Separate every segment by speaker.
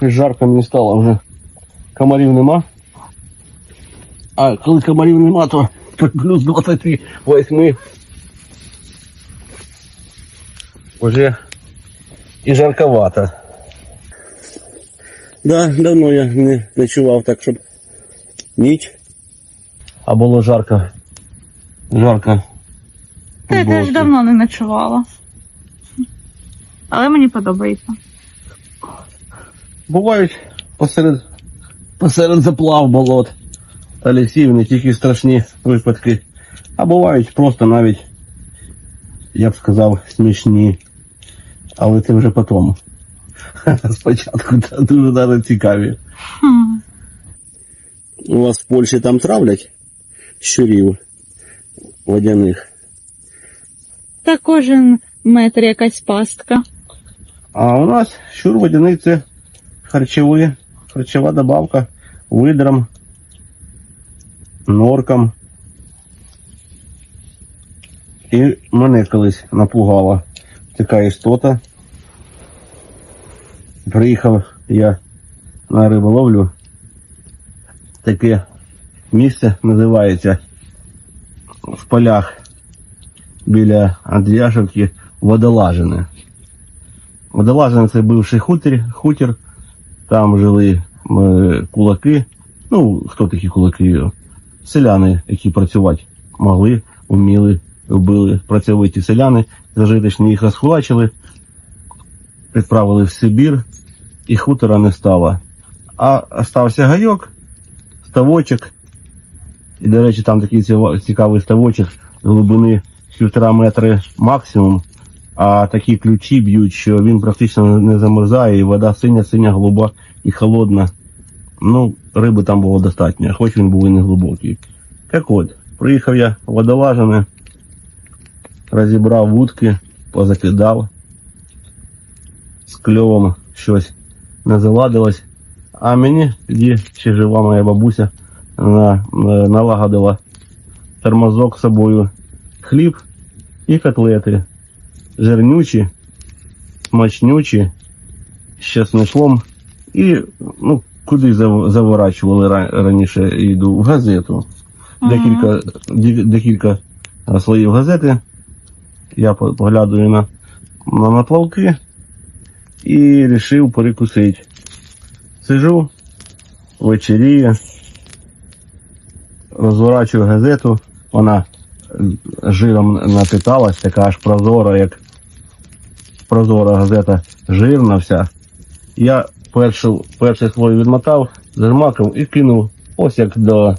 Speaker 1: Щось жарко мені стало вже. Комарів нема. А коли комарів нема, то плюс 28 уже і жарковато. Да, давно я не ночував так, щоб ніч. А було жарко. Жарко.
Speaker 2: Та я теж давно не ночувала. Але мені подобається.
Speaker 1: Бувають посеред, посеред заплав болот та лісів не тільки страшні випадки, а бувають просто навіть, я б сказав, смішні. Але це вже потім. Спочатку дуже навіть цікаві. У вас в Польщі там травлять щурів водяних.
Speaker 2: Та кожен метр якась пастка.
Speaker 1: А у нас щур водяний це харчові, харчова добавка видрам, норкам. І мене колись напугала така істота. Приїхав я на риболовлю. Таке місце називається в полях біля Андріашівки водолажини. Водолазин це бивший хутір, хутір, там жили е, кулаки. Ну, хто такі кулаки? Селяни, які працювати могли, вміли, вбили працьовиті селяни, зажиточні їх розхулачили, відправили в Сибір, і хутора не стало. А стався гайок, ставочок. І, до речі, там такий цікавий ставочок глибини півтора метри максимум а такі ключі б'ють, що він практично не замерзає, і вода синя, синя, голуба і холодна. Ну, риби там було достатньо, хоч він був і не глибокий. Так от, приїхав я водолажене, розібрав вудки, позакидав, з кльовом щось не заладилось. А мені тоді ще жива моя бабуся на, на- налагодила термозок з собою хліб і котлети жирнючі, смачнючі, з чесничком. І ну, куди заворачували раніше їду в газету. Декілька, декілька е, слоїв газети. Я по- поглядаю на, на наплавки і вирішив перекусити. Сижу, вечеріє, розворачую газету, вона жиром напиталась, така аж прозора, як прозора газета, жирна вся. Я першу, перший слой відмотав, зажмакав і кинув ось як до,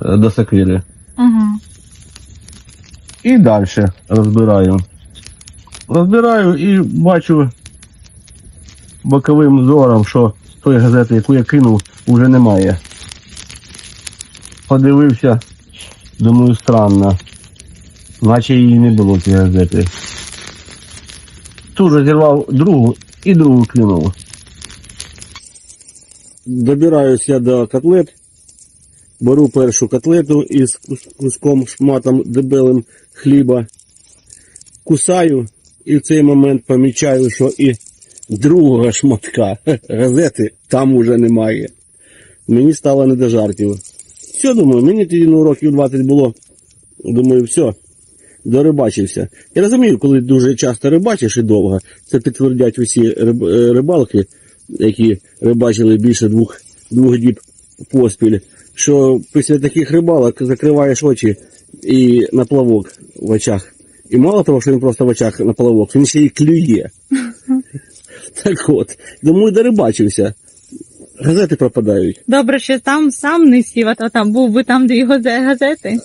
Speaker 1: до сокири.
Speaker 2: Угу.
Speaker 1: І далі розбираю. Розбираю і бачу боковим зором, що тої газети, яку я кинув, вже немає. Подивився, думаю, странно. Наче її не було цієї газети. Тут розірвав другу і другу кинув. Добираюсь я до котлет. Беру першу котлету із куском шматом дебелим хліба. Кусаю і в цей момент помічаю, що і другого шматка газети там уже немає. Мені стало не до жартів. Все, думаю, мені тоді ну, років 20 було. Думаю, все, дорибачився. Я розумію, коли дуже часто рибачиш і довго, це підтвердять усі риб- е, рибалки, які рибачили більше двох, двох діб поспіль, що після таких рибалок закриваєш очі і на плавок в очах. І мало того, що він просто в очах на плавок, він ще й клює. Так от, думаю, дорибачився. Газети пропадають.
Speaker 2: Добре, що там сам не сів, а то там був би там дві газе- газети.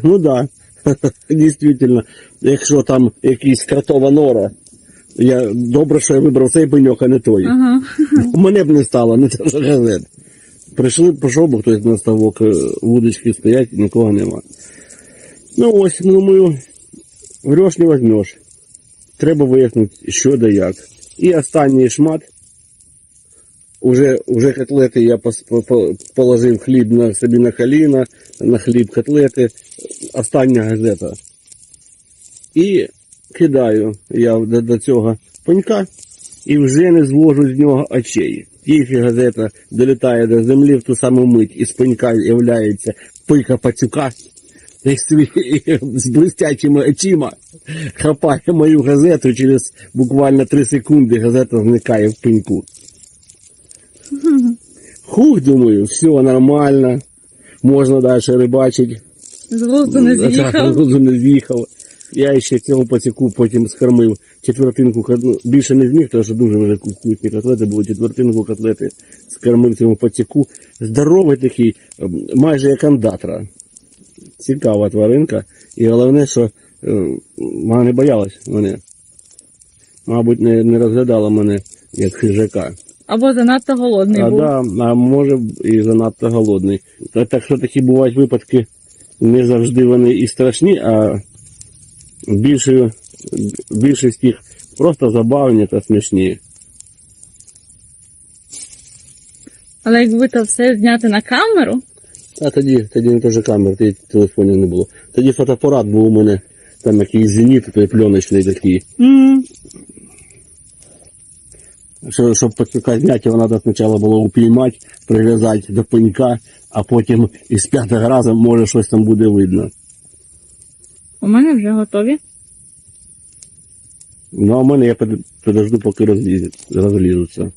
Speaker 1: Ну да, дійсно. Якщо там якийсь кротова нора, я добре, що я вибрав цей пеньок, а не той.
Speaker 2: Ага.
Speaker 1: Мене б не стало, не те, що газет. Прийшли, пішов би хтось на ставок, е, вудочки стоять, нікого нема. Ну ось, думаю, врешь не возьмеш. Треба вияснити, що да як. І останній шмат. Уже, уже котлети я положив хліб на собі на коліна, на хліб котлети. Остання газета. І кидаю я до, до цього пенька і вже не звожу з нього очей. Тільки газета долітає до землі в ту саму мить, і з пенька являється пика пацюка, з блистячими очима хапає мою газету через буквально 3 секунди газета зникає в пеньку. Хух, думаю, все нормально, можна далі рибачити.
Speaker 2: З глузду не
Speaker 1: Так,
Speaker 2: з'їхав.
Speaker 1: глузду не з'їхав. Я ще цьому пацюку потім скормив четвертинку, кот- ну, більше не зміг, тому що дуже вже вкусні котлети були, четвертинку котлети скормив цьому пацюку. Здоровий такий, ем, майже як андатра. Цікава тваринка. І головне, що е, вона не боялась мене. Мабуть, не, не розглядала мене як хижака.
Speaker 2: Або занадто голодний
Speaker 1: А,
Speaker 2: був.
Speaker 1: да, а може і занадто голодний. Та- Так що такі бувають випадки, не завжди вони і страшні, а більше, більшість їх просто забавні та смішні.
Speaker 2: Але якби то все зняти на камеру,
Speaker 1: А тоді, тоді не теж камер, тоді телефонів не було. Тоді фотоапарат був у мене там якийсь зеніт, той пленочний такий.
Speaker 2: м
Speaker 1: Що, щоб пацюка зняти, його треба спочатку було упіймати, прив'язати до пенька, а потім із п'ятого разу може щось там буде видно.
Speaker 2: у мене вже готові.
Speaker 1: Ну, а в мене я подожду, поки розлізуться.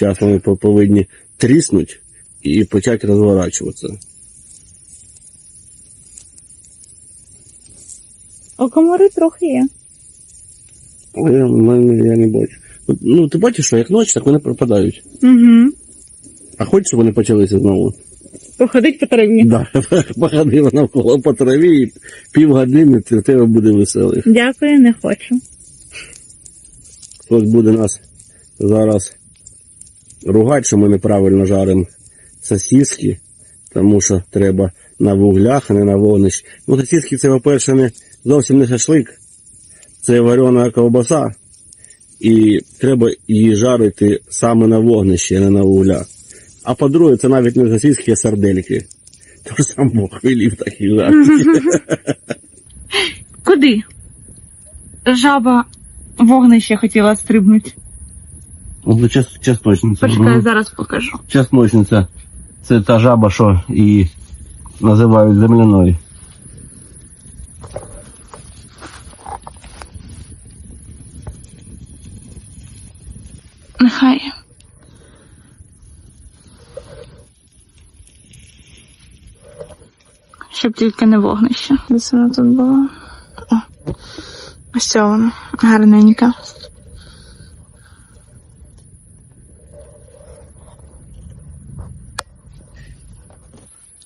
Speaker 1: Зараз вони повинні тріснуть і почати розворачуватися.
Speaker 2: О, комари трохи є.
Speaker 1: Я, я не бачу. Ну, ти бачиш, що як ніч, так вони пропадають.
Speaker 2: Угу.
Speaker 1: А хочеш, щоб вони почалися знову?
Speaker 2: Походить по траві.
Speaker 1: Да, походила навколо по траві і півгодини в тебе буде веселих.
Speaker 2: Дякую, не хочу.
Speaker 1: Хтось буде нас зараз ругати, що ми неправильно жаримо сосиски, тому що треба на вуглях, а не на вогнищі. Ну, сосиски це, по-перше, не зовсім не шашлик, це варена ковбаса, і треба її жарити саме на вогнищі, а не на вуглях. А по-друге, це навіть не сосиски, а сардельки. Тож сам Бог велів так і жарити.
Speaker 2: Куди? Жаба вогнище хотіла стрибнути.
Speaker 1: Ну, це час- чесночниця.
Speaker 2: Почекай, зараз покажу.
Speaker 1: Чесночниця. Це та жаба, що її називають земляною.
Speaker 2: Нехай. Щоб тільки не вогнище. Десь воно тут було. О, ось це воно. Гарненька.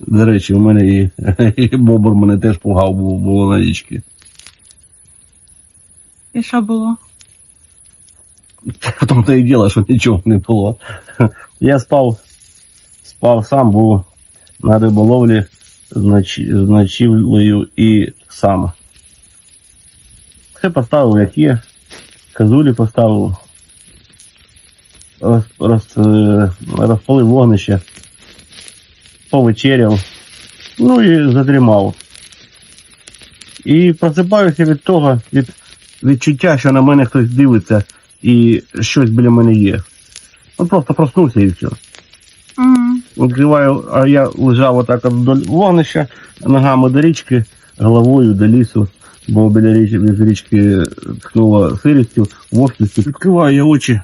Speaker 1: До речі, у мене і, і бобр мене теж пугав, було, було на річці.
Speaker 2: І що було?
Speaker 1: В тому то і діло, що нічого не було. Я спав, спав сам, був на риболовлі з, ночі, ночівлею і сам. Все поставив, як є. Казулі поставив. Роз, е, розпалив вогнище. Повечеряв. Ну і задрімав. І просипаюся від того, від відчуття, що на мене хтось дивиться і щось біля мене є. Ну просто проснувся і все.
Speaker 2: Угу.
Speaker 1: Відкриваю, а я лежав отак от вдоль вогнища, ногами до річки, головою до лісу, бо біля річ, від річки ткнуло сирістю, вовкістю. Відкриваю я очі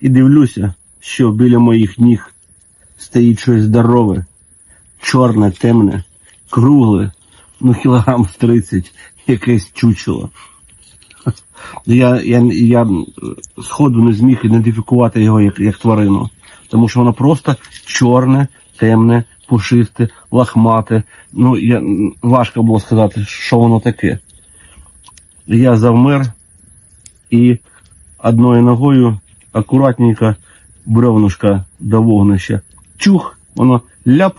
Speaker 1: і дивлюся, що біля моїх ніг стоїть щось здорове, чорне, темне, кругле, ну кілограм з 30, якесь чучело. Я, я, я сходу не зміг ідентифікувати його як, як тварину, тому що воно просто чорне, темне, пушисте, лахмате. Ну, я, важко було сказати, що воно таке. Я завмер і одною ногою акуратненько бревнушка до вогнища. Чух, воно ляп,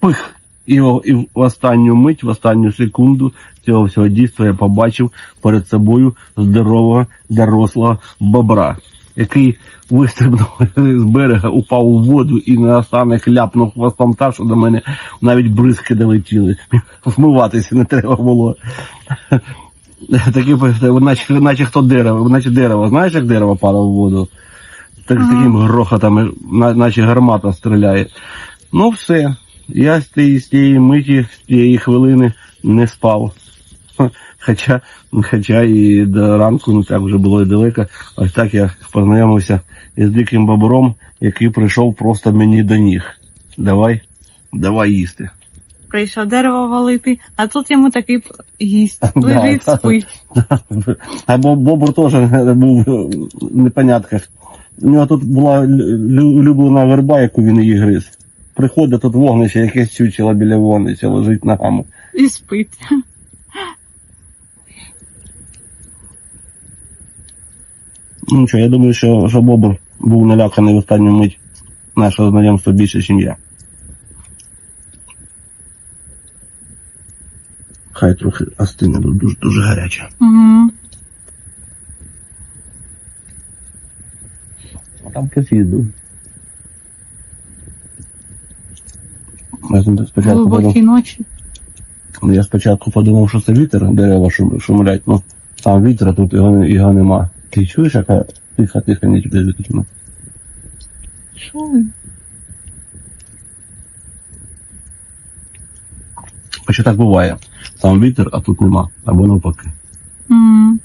Speaker 1: пих. І, в останню мить, в останню секунду цього всього дійства я побачив перед собою здорового дорослого бобра, який вистрибнув з берега, упав у воду і на останок ляпнув хвостом так, що до мене навіть бризки долетіли. Вмиватися не треба було. Такі, наче, наче хто дерево, наче дерево. Знаєш, як дерево падало в воду? Так,
Speaker 2: Ага.
Speaker 1: Таким грохотом, наче гармата стріляє. Ну все. Я з тієї, з тієї миті, з тієї хвилини не спав. Хоча, хоча і до ранку не так вже було і далеко. Ось так я познайомився із диким бобром, який прийшов просто мені до ніг. Давай, давай їсти.
Speaker 2: Прийшов дерево валити, а тут йому такий гість. Лежить, спить.
Speaker 1: Або Бобр теж був в непонятках. У нього тут була лю- улюблена верба, яку він її гриз. Приходить тут вогнище, якесь чучело біля вогнища, лежить ногами.
Speaker 2: І спить.
Speaker 1: Ну нічого, я думаю, що, що Бобр був наляканий в останню мить нашого знайомства більше, ніж я. Хай трохи остине, бо дуже, дуже гаряче.
Speaker 2: Угу.
Speaker 1: А там хтось їздив. Я спочатку подумав,
Speaker 2: ночі.
Speaker 1: я спочатку подумав, що це вітер, дерева шум, шумлять, ну там вітер, а тут його, його нема. Ти чуєш, яка тиха, тиха ніч без вітру?
Speaker 2: Що ви?
Speaker 1: Хоча так буває. Там вітер, а тут нема, або навпаки.
Speaker 2: Угу.